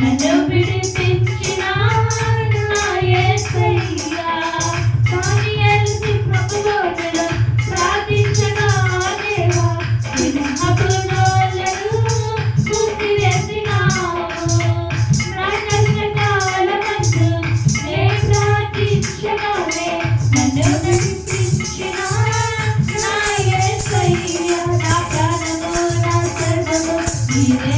Nanu pidipinchinaa na yesayya Yeah.